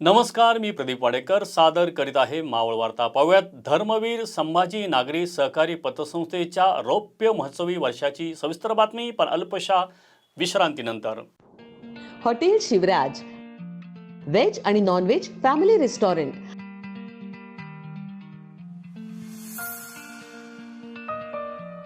नमस्कार मी प्रदीप वाडेकर. सादर करीत आहे मावळ वार्ता. पाहूयात धर्मवीर संभाजी नागरी सहकारी पतसंस्थेच्या रौप्य महोत्सवी वर्षाची सविस्तर बातमी पण अल्पशा विश्रांतीनंतर. हॉटेल शिवराज. व्हेज आणि non veg family restaurant.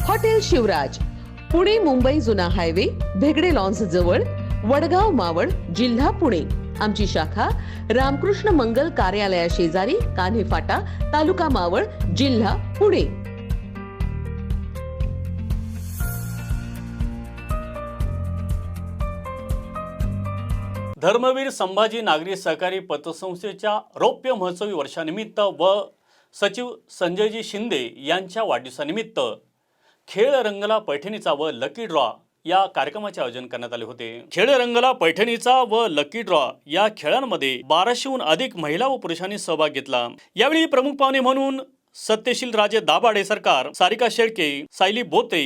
Hotel Shivraj Pune Mumbai जुना हायवे भेगडे लॉन्स जवळ वडगाव मावळ जिल्हा पुणे. आमची शाखा रामकृष्ण मंगल कार्यालया शेजारी कान्हे फाटा तालुका मावळ जिल्हा पुणे. धर्मवीर संभाजी नागरी सहकारी पतसंस्थेच्या रौप्य महोत्सवी वर्षानिमित्त व सचिव संजयजी शिंदे यांच्या वाढदिवसानिमित्त खेळ रंगला पैठणीचा व लकी ड्रॉ या कार्यक्रमाचे आयोजन करण्यात आले होते. खेळ रंगला पैठणीचा व लकी ड्रॉ या खेळांमध्ये बाराशेहून अधिक महिला व पुरुषांनी सहभाग घेतला. यावेळी प्रमुख पाहुणे म्हणून सत्यशील राजे दाभाडे सरकार सारिका शेळके सायली बोते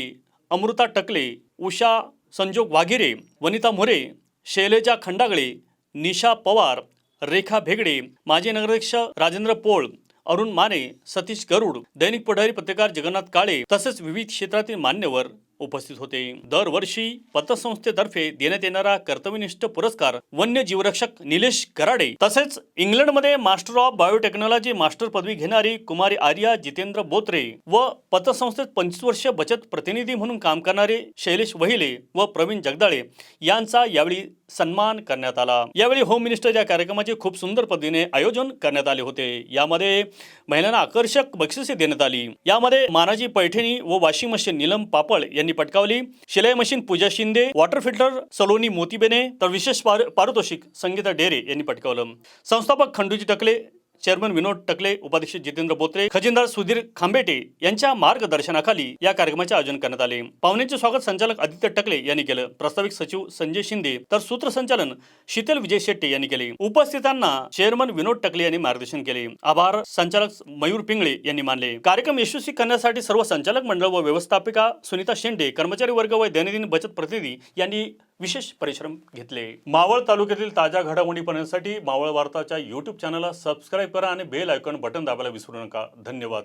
अमृता टकले उषा संजोग वाघिरे वनिता मोरे शैलेजा खंडागळे निशा पवार रेखा भेगडे माजी नगराध्यक्ष राजेंद्र पोळ अरुण माने सतीश गरुड दैनिक पुढारी पत्रकार जगन्नाथ काळे तसेच विविध क्षेत्रातील मान्यवर उपस्थित होते. दरवर्षी पतसंस्थेतर्फे देण्यात येणारा कर्तव्यनिष्ठ पुरस्कार वन्य जीवरक्षक निलेश कराडे तसेच इंग्लंडमध्ये मास्टर ऑफ बायोटेक्नॉलॉजी मास्टर पदवी घेणारी कुमारी आर्या जितेंद्र बोत्रे व पतसंस्थेत पंचवीस वर्ष बचत प्रतिनिधी म्हणून काम करणारे शैलेश वहिले व प्रवीण जगदाळे यांचा यावेळी सन्मान करण्यात आला. यावेळी होम मिनिस्टर या कार्यक्रमाचे खूप सुंदर पद्धतीने आयोजन करण्यात आले होते यामध्ये महिलांना आकर्षक बक्षिसे देण्यात आली. यामध्ये मानाजी पैठणी व वॉशिंग मशीन नीलम पापळ यांनी पटकावली. शिलाई machine Pooja Shinde water filter Saloni Motibene तर विशेष पार पारितोषिक संगीता डेरे यांनी पटकावलं. संस्थापक खंडूजी टकले चेअरमन विनोद टकले उपाध्यक्ष जितेंद्र बोत्रे खजिनदार सुधीर खांबेटे यांच्या मार्गदर्शनाखाली या कार्यक्रमाचे आयोजन करण्यात आले. पाहुण्यांचे स्वागत संचालक आदित्य टकले यांनी केलं. प्रास्ताविक सचिव संजय शिंदे तर सूत्रसंचालन शीतल विजय शेट्टे यांनी केले. उपस्थितांना चेअरमन विनोद टकले यांनी मार्गदर्शन केले. आभार संचालक मयूर पिंगळे यांनी मानले. कार्यक्रम यशस्वी करण्यासाठी सर्व संचालक मंडळ व व्यवस्थापिका सुनीता शेंडे कर्मचारी वर्ग व दैनंदिन बचत प्रतिनिधी यांनी विशेष परिश्रम घेतले. मावळ तालुक्यातील ताज्या घडामोडी पाहण्यासाठी मावळ वार्ताच्या युट्यूब चॅनलला सबस्क्राईब करा आणि बेल आयकॉन बटन दाबायला विसरू नका. धन्यवाद.